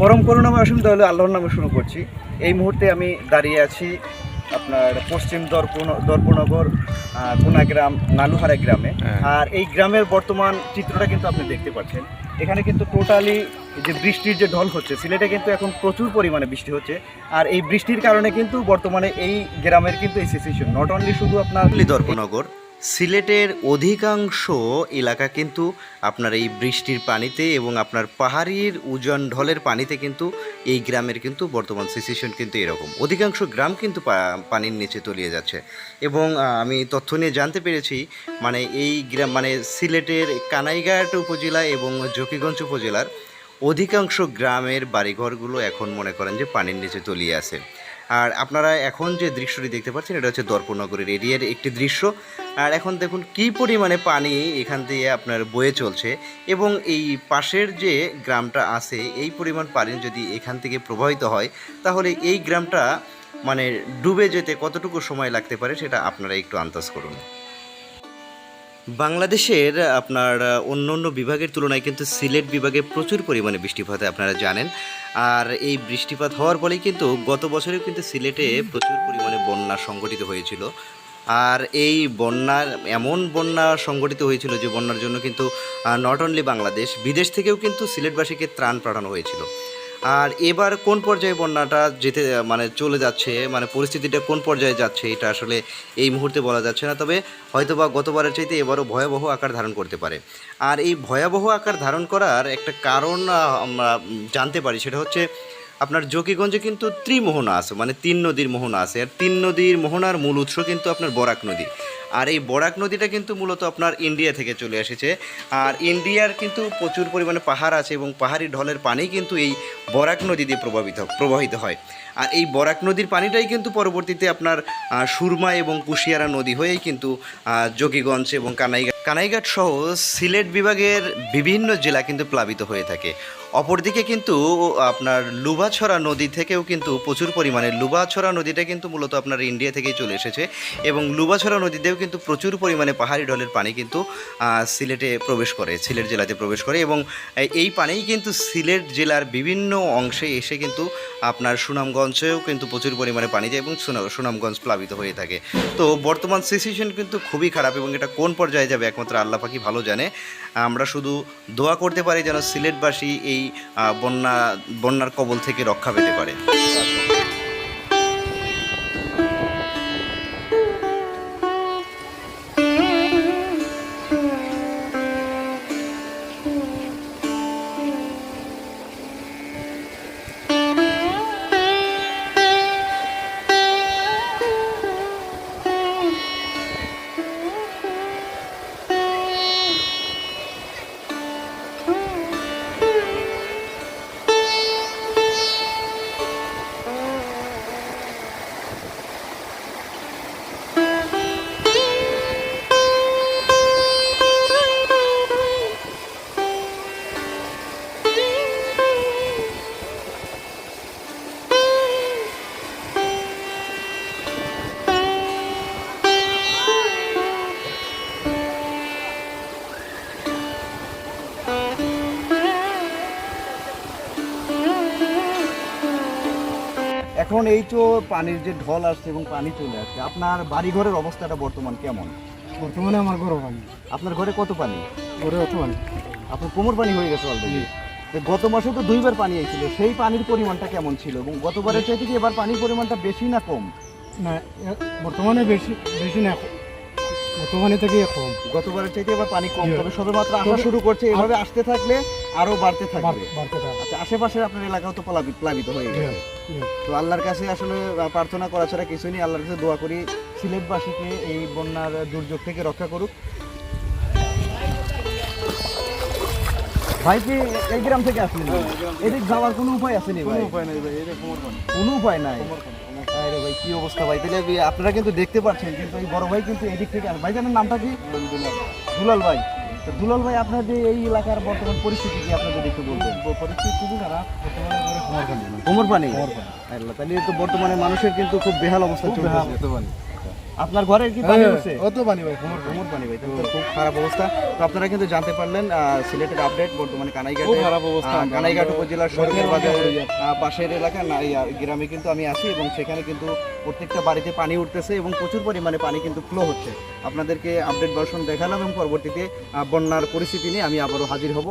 পরম করুণাময় অসীম তাহলে আল্লাহর নামে শুরু করছি। এই মুহূর্তে আমি দাঁড়িয়ে আছি আপনার পশ্চিম দর্পণ দর্পনগর আহ, কোনাগ্রাম নালুহারা গ্রামে। হ্যাঁ। আর এই গ্রামের বর্তমান চিত্রটা কিন্তু আপনি দেখতে পাচ্ছেন। এখানে কিন্তু টোটালি যে বৃষ্টির যে ঢল হচ্ছে সিলেটে কিন্তু এখন প্রচুর পরিমাণে বৃষ্টি হচ্ছে। আর এই বৃষ্টির কারণে কিন্তু বর্তমানে এই গ্রামের কিন্তু এই সিচুয়েশন নট অনলি শুধু আপনার দর্পনগর সিলেটের অধিকাংশ এলাকা কিন্তু আপনার এই বৃষ্টির পানিতে এবং আপনার পাহাড়ির উজান ঢলের পানিতে কিন্তু এই গ্রামের কিন্তু বর্তমান সিচুয়েশন কিন্তু এরকম। অধিকাংশ গ্রাম কিন্তু পানির নিচে তলিয়ে যাচ্ছে। এবং আমি তথ্য নিয়ে জানতে পেরেছি মানে এই গ্রাম মানে সিলেটের কানাইঘাট উপজেলা এবং জকিগঞ্জ উপজেলার অধিকাংশ গ্রামের বাড়িঘরগুলো এখন মনে করেন যে পানির নিচে তলিয়ে আছে। আর আপনারা এখন যে দৃশ্যটি দেখতে পাচ্ছেন, এটা হচ্ছে দর্পনগরের এরিয়ার একটি দৃশ্য। আর এখন দেখুন কি পরিমাণে পানি এখান দিয়ে আপনার বয়ে চলছে এবং এই পাশের যে গ্রামটা আছে, এই পরিমাণ পানি যদি এখান থেকে প্রবাহিত হয়, তাহলে এই গ্রামটা মানে ডুবে যেতে কতটুকু সময় লাগতে পারে, সেটা আপনারা একটু আন্দাজ করুন। বাংলাদেশের, আপনার, অন্য অন্য বিভাগের তুলনায় কিন্তু সিলেট বিভাগে প্রচুর পরিমাণে বৃষ্টিপাত আপনারা জানেন। আর এই বৃষ্টিপাত হওয়ার ফলেই কিন্তু গত বছরেও কিন্তু সিলেটে প্রচুর পরিমাণে বন্যা সংঘটিত হয়েছিল। আর এই বন্যার এমন বন্যা সংঘটিত হয়েছিল যে বন্যার জন্য কিন্তু নট অনলি বাংলাদেশ, বিদেশ থেকেও কিন্তু সিলেটবাসীকে ত্রাণ পাঠানো হয়েছিল। আর এবার কোন পর্যায়ে বন্যাটা যেতে মানে চলে যাচ্ছে মানে পরিস্থিতিটা কোন পর্যায়ে যাচ্ছে, এটা আসলে এই মুহূর্তে বলা যাচ্ছে না। তবে হয়তোবা গতবারের চাইতে এবারও ভয়াবহ আকার ধারণ করতে পারে। আর এই ভয়াবহ আকার ধারণ করার একটা কারণ আমরা জানতে পারি, সেটা হচ্ছে আপনার জকিগঞ্জে কিন্তু ত্রিমোহনা আছে মানে তিন নদীর মোহনা আছে। আর তিন নদীর মোহনার মূল উৎস কিন্তু আপনার বরাক নদী। আর এই বরাক নদীটা কিন্তু মূলত আপনার ইন্ডিয়া থেকে চলে এসেছে। আর ইন্ডিয়ার কিন্তু প্রচুর পরিমাণে পাহাড় আছে এবং পাহাড়ি ঢলের পানি কিন্তু এই বরাক নদী দিয়ে প্রভাবিত, প্রবাহিত হয়। আর এই বরাক নদীর পানিটাই কিন্তু পরবর্তীতে আপনার সুরমা এবং কুশিয়ারা নদী হয়েই কিন্তু যোগীগঞ্জ এবং কানাইঘাট কানাইঘাট সহ সিলেট বিভাগের বিভিন্ন জেলা কিন্তু প্লাবিত হয়ে থাকে। অপরদিকে কিন্তু আপনার লুবাছড়া নদী থেকেও কিন্তু প্রচুর পরিমাণে লুবাছড়া নদীটা কিন্তু মূলত আপনার ইন্ডিয়া থেকেই চলে এসেছে এবং লুবাছড়া নদীতেও কিন্তু প্রচুর পরিমাণে পাহাড়ি ঢলের পানি কিন্তু সিলেটে প্রবেশ করে, সিলেট জেলাতে প্রবেশ করে এবং এই- পানিই কিন্তু সিলেট জেলার বিভিন্ন অংশে এসে কিন্তু আপনার সুনামগঞ্জেও কিন্তু প্রচুর পরিমাণে পানি যায় এবং সুনা- সুনামগঞ্জ প্লাবিত হয়ে থাকে। তো বর্তমান সিচুয়েশন কিন্তু খুবই খারাপ এবং এটা কোন পর্যায়ে যাবে একমাত্র আল্লাহ পাখি ভালো জানে। আমরা শুধু দোয়া করতে পারি যেন সিলেটবাসী এই বন্যা বন্যার কবল থেকে রক্ষা পেতে পারে। এখন এই তো পানির যে ঢল আসছে এবং পানি চলে আসছে আপনার বাড়িঘরের অবস্থাটা বর্তমান কেমন? বর্তমানে আমার ঘরে পানি আপনার ঘরে কত পানি? ঘরে অত পানি। আপনার কোমর পানি হয়ে গেছে অলরেডি গত মাসে তো দুইবার পানি এসেছিল সেই পানির পরিমাণটা কেমন ছিল? এবং গতবারের চাইতে কি এবার পানির পরিমাণটা বেশি না কম? না বর্তমানে বেশি বেশি না। বর্তমানে থেকে কম। গতবারের চাইতে এবার পানি কম তবে তবে মাত্র আসা শুরু করছে এভাবে আসতে থাকলে আরও বাড়তে থাকবে। বাড়তে থাকবে। আচ্ছা আশেপাশের আপনার এলাকাও তো প্লাবিত প্লাবিত হয়ে গেছে। তো আল্লাহর কাছে আসলে প্রার্থনা করা ছাড়া কিছুই নেই। আল্লাহর কাছে দোয়া করি সিলেটবাসীকে এই বন্যার দুর্যোগ থেকে রক্ষা করুক। ভাই কি এই গ্রাম থেকে আসলেন? এদিক যাওয়ার কোনো উপায় আছে নি ভাই? উপায় নেই ভাই এটা কোমর পানি। কোনো উপায় নাই? আরে ভাই কি অবস্থা ভাই? তাহলে আপনারা কিন্তু দেখতে পাচ্ছেন কিন্তু এই বড় ভাই কিন্তু এদিক থেকে আসে ভাই জানেন নামটা কি? দুলাল ভাই। দুলাল ভাই আপনার যে এই এলাকার বর্তমান পরিস্থিতি কি আপনাদের একটু বলবেন? পরিস্থিতি খুবই খারাপ। বর্তমানে কোমর পানি। কোমর পানি? আল্লাহ তাহলে তো বর্তমানে মানুষের কিন্তু খুব বেহাল অবস্থা চলছে আপনার ঘরে কি পানি হ্যাঁ, উঠছে অত পানি ভাই কোমর কোমর পানি ভাই তো খুব খারাপ অবস্থা। তো আপনারা কিন্তু জানতে পারলেন সিলেটের আপডেট বর্তমানে কানাইঘাটে খুব খারাপ অবস্থা। কানাইঘাট উপজেলার সরকার বাজার পাশের এলাকা না এই, গ্রামে কিন্তু আমি আছি এবং সেখানে কিন্তু প্রত্যেকটা বাড়িতে পানি উঠতেছে এবং প্রচুর পরিমাণে পানি কিন্তু ফ্লো হচ্ছে। আপনাদেরকে আপডেট ভার্সন দেখালাম এবং পরবর্তীতে বন্যার পরিস্থিতি নিয়ে আমি আবারও হাজির হব।